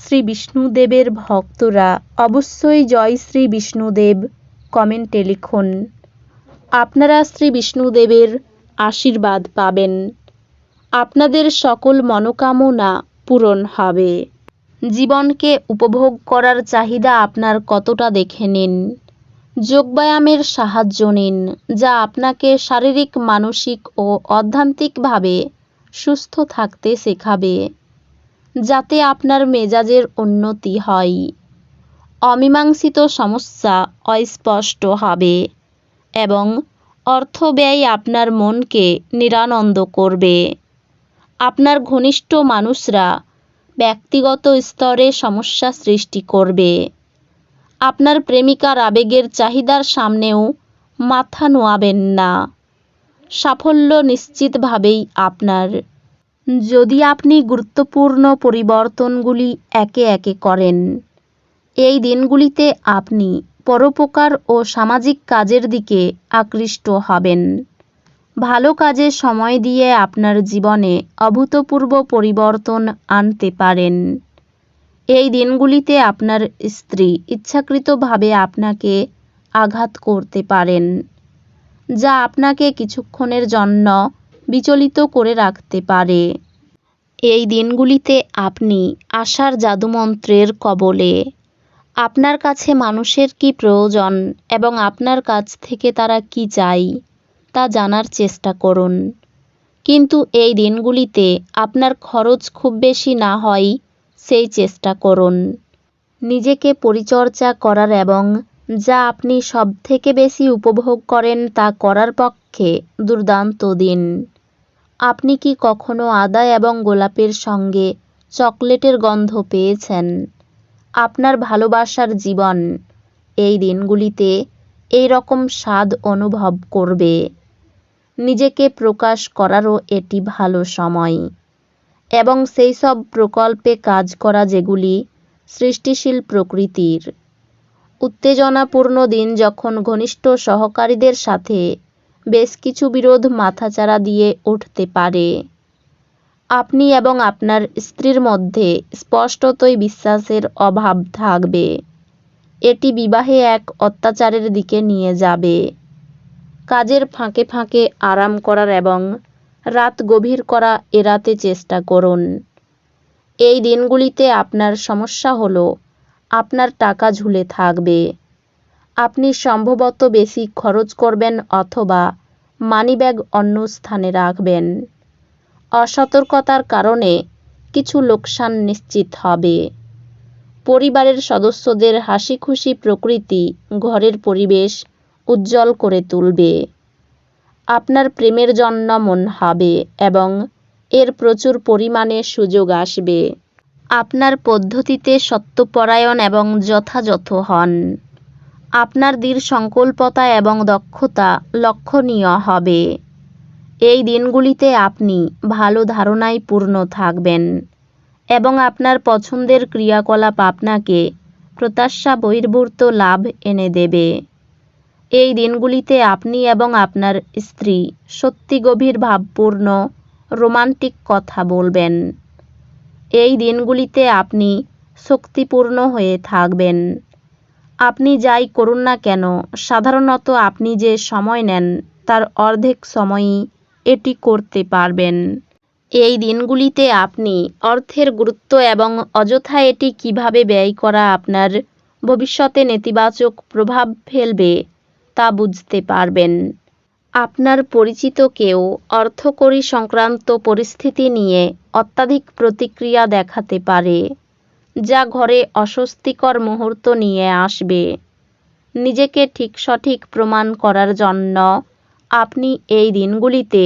শ্রী বিষ্ণুদেবের ভক্তরা অবশ্যই জয় শ্রী বিষ্ণুদেব কমেন্টে লিখুন। আপনারা শ্রী বিষ্ণুদেবের আশীর্বাদ পাবেন। আপনাদের সকল মনোকামনা পূরণ হবে। জীবনকে উপভোগ করার চাহিদা আপনার কতটা দেখে নিন। যোগব্যায়ামের সাহায্য নিন, যা আপনাকে শারীরিক, মানসিক ও অধ্যান্তিকভাবে সুস্থ থাকতে শেখাবে। যাতে আপনার মেজাজের উন্নতি হয়। অমীমাংসিত সমস্যা অস্পষ্ট হবে এবং অর্থ ব্যয় আপনার মনকে নিরানন্দ করবে। আপনার ঘনিষ্ঠ মানুষরা ব্যক্তিগত স্তরে সমস্যা সৃষ্টি করবে। আপনার প্রেমিকার আবেগের চাহিদার সামনেও মাথা নোয়াবেন না। সাফল্য নিশ্চিতভাবেই আপনার। যদি আপনি গুরুত্বপূর্ণ পরিবর্তনগুলি একে একে করেন, এই দিনগুলিতে আপনি পরোপকার ও সামাজিক কাজের দিকে আকৃষ্ট হবেন। ভালো কাজে সময় দিয়ে আপনার জীবনে অভূতপূর্ব পরিবর্তন আনতে পারেন। এই দিনগুলিতে আপনার স্ত্রী ইচ্ছাকৃতভাবে আপনাকে আঘাত করতে পারেন, যা আপনাকে কিছুক্ষণের জন্য বিচলিত করে রাখতে পারে। এই দিনগুলিতে আপনি আশার জাদুমন্ত্রের কবলে। আপনার কাছে মানুষের কি প্রয়োজন এবং আপনার কাছ থেকে তারা কি চাই, তা জানার চেষ্টা করুন। কিন্তু এই দিনগুলিতে আপনার খরচ খুব বেশি না হয়, সেই চেষ্টা করুন। নিজেকে পরিচর্যা করার এবং যা আপনি সবথেকে বেশি উপভোগ করেন তা করার পক্ষে দুর্দান্ত দিন। আপনি কি কখনো আদা এবং গোলাপের সঙ্গে চকলেটের গন্ধ পেয়েছেন? আপনার ভালোবাসার জীবন এই দিনগুলিতে এই রকম স্বাদ অনুভব করবে। নিজেকে প্রকাশ করারও এটি ভালো সময়। এবং সেই সব প্রকল্পে কাজ করা যেগুলি সৃষ্টিশীল প্রকৃতির। উত্তেজনাপূর্ণ দিন যখন ঘনিষ্ঠ সহকারীদের সাথে বেশ কিছু বিরোধ মাথাচাড়া দিয়ে উঠতে পারে। আপনি এবং আপনার স্ত্রীর মধ্যে স্পষ্টতই বিশ্বাসের অভাব থাকবে। এটি বিবাহে এক অত্যাচারের দিকে নিয়ে যাবে। কাজের ফাঁকে ফাঁকে আরাম করার এবং রাত গভীর করা এড়াতে চেষ্টা করুন। এই দিনগুলিতে আপনার সমস্যা হলো, আপনার টাকা ঝুলে থাকবে। আপনি সম্ভবত বেশি খরচ করবেন অথবা মানিব্যাগ অন্য স্থানে রাখবেন। অসতর্কতার কারণে কিছু লোকসান নিশ্চিত হবে। পরিবারের সদস্যদের হাসি খুশি প্রকৃতি ঘরের পরিবেশ উজ্জ্বল করে তুলবে। আপনার প্রেমের জন্য মন হবে এবং এর প্রচুর পরিমাণে সুযোগ আসবে। আপনার পদ্ধতিতে সত্যপরায়ণ এবং যথাযথ হন। আপনার দৃঢ় সংকল্পতা এবং দক্ষতা লক্ষণীয় হবে। এই দিনগুলিতে আপনি ভালো ধারণায় পূর্ণ থাকবেন এবং আপনার পছন্দের ক্রিয়াকলাপ আপনাকে প্রত্যাশা বহির্ভূত লাভ এনে দেবে। এই দিনগুলিতে আপনি এবং আপনার স্ত্রী সত্যি গভীর ভাবপূর্ণ, রোমান্টিক কথা বলবেন। এই দিনগুলিতে আপনি শক্তিপূর্ণ হয়ে থাকবেন। আপনি যাই করুন না কেন, সাধারণত আপনি যে সময় নেন, তার অর্ধেক সময়ই এটি করতে পারবেন। এই দিনগুলিতে আপনি অর্থের গুরুত্ব এবং অযথা এটি কীভাবে ব্যয় করা আপনার ভবিষ্যতে নেতিবাচক প্রভাব ফেলবে, তা বুঝতে পারবেন। আপনার পরিচিত কেউ অর্থকরী সংক্রান্ত পরিস্থিতি নিয়ে অত্যাধিক প্রতিক্রিয়া দেখাতে পারে। যা ঘরে অস্বস্তিকর মুহূর্ত নিয়ে আসবে। নিজেকে ঠিক সঠিক প্রমাণ করার জন্য আপনি এই দিনগুলিতে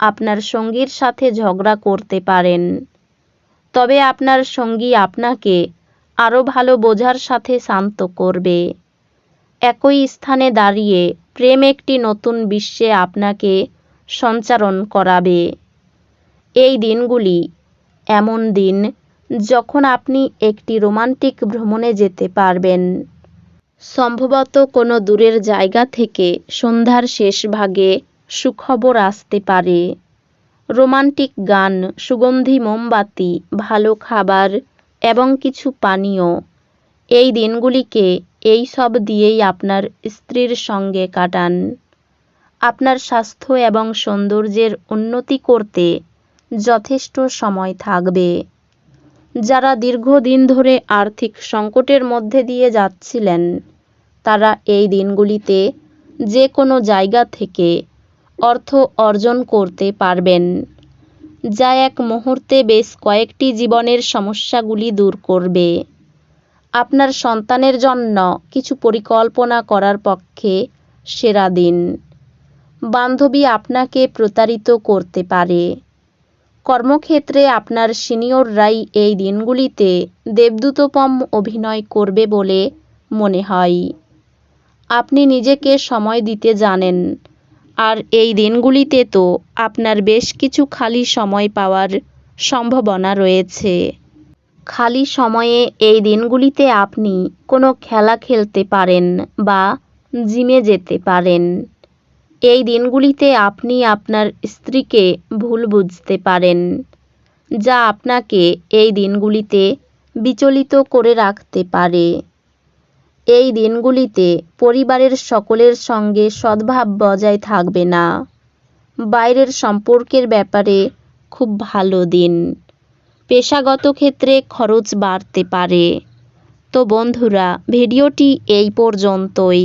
আপনার সঙ্গীর সাথে ঝগড়া করতে পারেন। তবে আপনার সঙ্গী আপনাকে আরও ভালো বোঝার সাথে শান্ত করবে। একই স্থানে দাঁড়িয়ে প্রেম একটি নতুন বিশ্বে আপনাকে সঞ্চারণ করাবে। এই দিনগুলি এমন দিন যখন আপনি একটি রোমান্টিক ভ্রমণে যেতে পারবেন। সম্ভবত কোনো দূরের জায়গা থেকে সন্ধ্যার শেষ ভাগে সুখবর আসতে পারে। রোমান্টিক গান, সুগন্ধি মোমবাতি, ভালো খাবার এবং কিছু পানীয় এই দিনগুলিকে এই সব দিয়েই আপনার স্ত্রীর সঙ্গে কাটান। আপনার স্বাস্থ্য এবং সৌন্দর্যের উন্নতি করতে যথেষ্ট সময় থাকবে। যারা দীর্ঘদিন ধরে আর্থিক সংকটের মধ্যে দিয়ে যাচ্ছিলেন, তারা এই দিনগুলিতে যে কোনো জায়গা থেকে অর্থ অর্জন করতে পারবেন, যা এক মুহূর্তে বেশ কয়েকটি জীবনের সমস্যাগুলি দূর করবে। আপনার সন্তানের জন্য কিছু পরিকল্পনা করার পক্ষে সেরা দিন। বান্ধবী আপনাকে প্রতারিত করতে পারে। কর্মক্ষেত্রে আপনার সিনিয়ররাই এই দিনগুলিতে দেবদূতপম অভিনয় করবে বলে মনে হয়। আপনি নিজেকে সময় দিতে জানেন। আর এই দিনগুলিতে তো আপনার বেশ কিছু খালি সময় পাওয়ার সম্ভাবনা রয়েছে। খালি সময়ে এই দিনগুলিতে আপনি কোনো খেলা খেলতে পারেন বা জিমে যেতে পারেন। এই দিনগুলিতে আপনি আপনার স্ত্রীকে ভুল বুঝতে পারেন, যা আপনাকে এই দিনগুলিতে বিচলিত করে রাখতে পারে। এই দিনগুলিতে পরিবারের সকলের সঙ্গে সদ্ভাব বজায় থাকবে না। বাইরের সম্পর্কের ব্যাপারে খুব ভালো দিন। পেশাগত ক্ষেত্রে খরচ বাড়তে পারে। তো বন্ধুরা, ভিডিওটি এই পর্যন্তই।